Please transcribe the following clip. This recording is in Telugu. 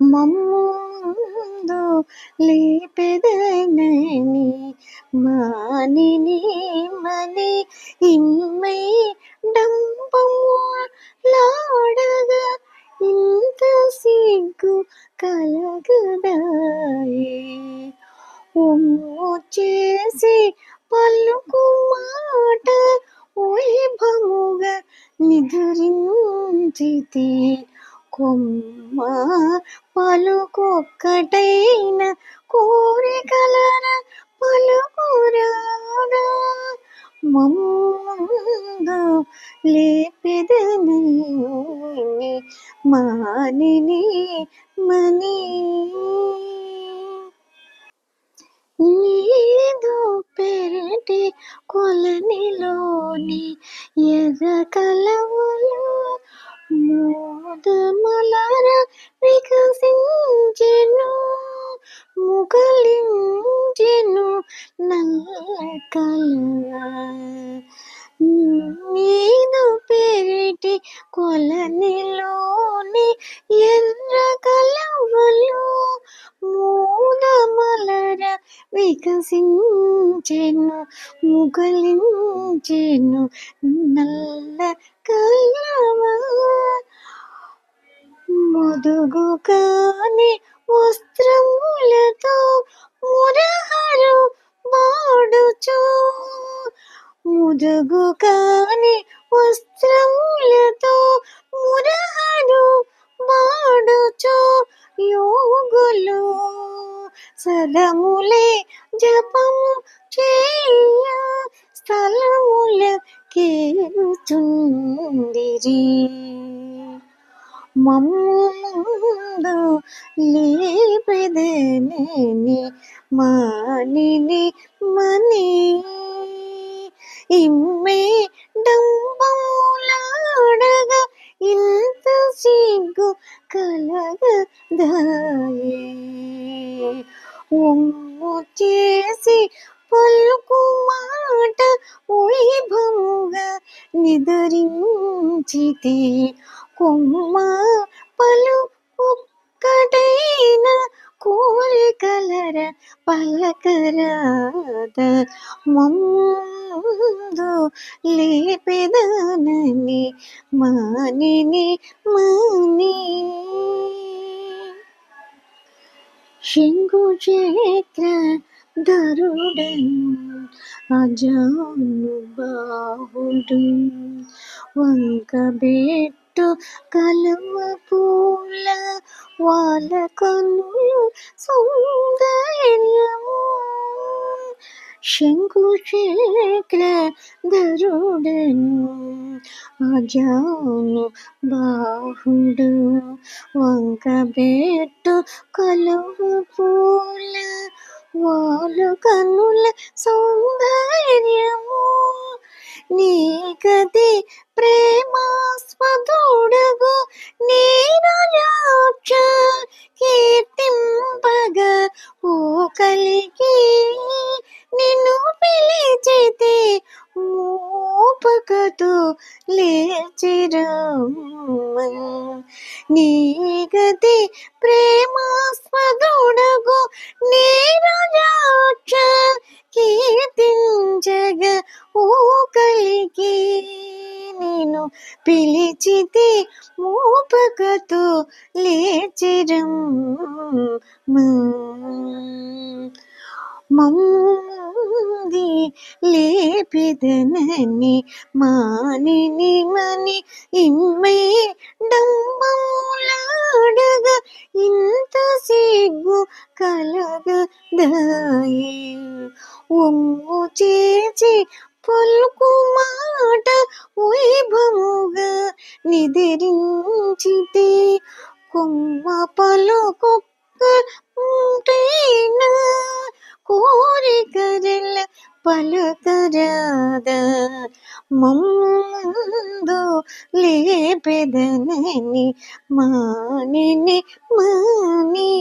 మమ్ముందు లేపెదనని మానిని మని ఇమ్మై డంబము లాడగా ఇంత సిగ్గు కలగదాయే. చేసి పలుకు మాట వైభముగా నిధురించితే కొమ్మ పలుకొక్కటైన కోరికలన పలుకురాదా మమ్మందు లేపెదని మానిని మని. నీదు పెరటి కొలనిలోని మోదమలర వికసించెను ముగలించెను నల్ల కల నేను పెరటి కొలనిలోని ఎర్ర కలవలు మూలమలర వికసించెను ముగలించెను నల్ల కలవలు మొదుగు కాని వస్త్రములతో మురహరు వాడుచు. ముదుగు కాని వస్త్రములతో మురహరు వాడుచు. యోగులు సదములే జపము చేయ స్థలముల కేరుచుందిరి మమ్మందు లేపెదనని మానిని మని. ఇమ్మే డంబములాడగ ఇంత సిగ్గు కలగదాయే. ఒమ్ము చేసి పలుకు మాట వైభముగా నిదరించితే కొమ్మ పలు ఒక్కటైన కోరికలర పలకరాద మందు లేపెదనని మానిని మాని. శంగు చక్ర ధరుడను అజాను బాహుడు. వంక బెట్టు కలవ పూల వాళ్ళ కన్నులు సౌందర్యము. శంకు చక్ర ధరుడను అజాను బాహుడు. వంక బెట్టు కలువ పూల వాళ్ళు కన్నుల సౌందర్యము. నీకది ప్రేమాస్పదుడగు నీరజాక్ష కీర్తింపగ ఓ కలిగి నిన్ను పిలిచితే మోపకతో లేచిరమ్మ నీగది ప్రేమాస్పదుడగు నీరజాక్ష కీర్తించగ ఓ కలిగి నేను పిలిచితే మోపకతో లేచిరమ్మ మంది పెదనని మానిని మని ఇమ్మే డంబములాడగా ఇంత సిగ్గు కలగదాయి. ఒమ్ము చేసి పలుకు మాట వైభముగా నిదిరించితే కొమ్మ పలుకొక్క ఉంటేనా? కోరికరల పలుకరాదా ముందు లేపెదనని మానిని మాని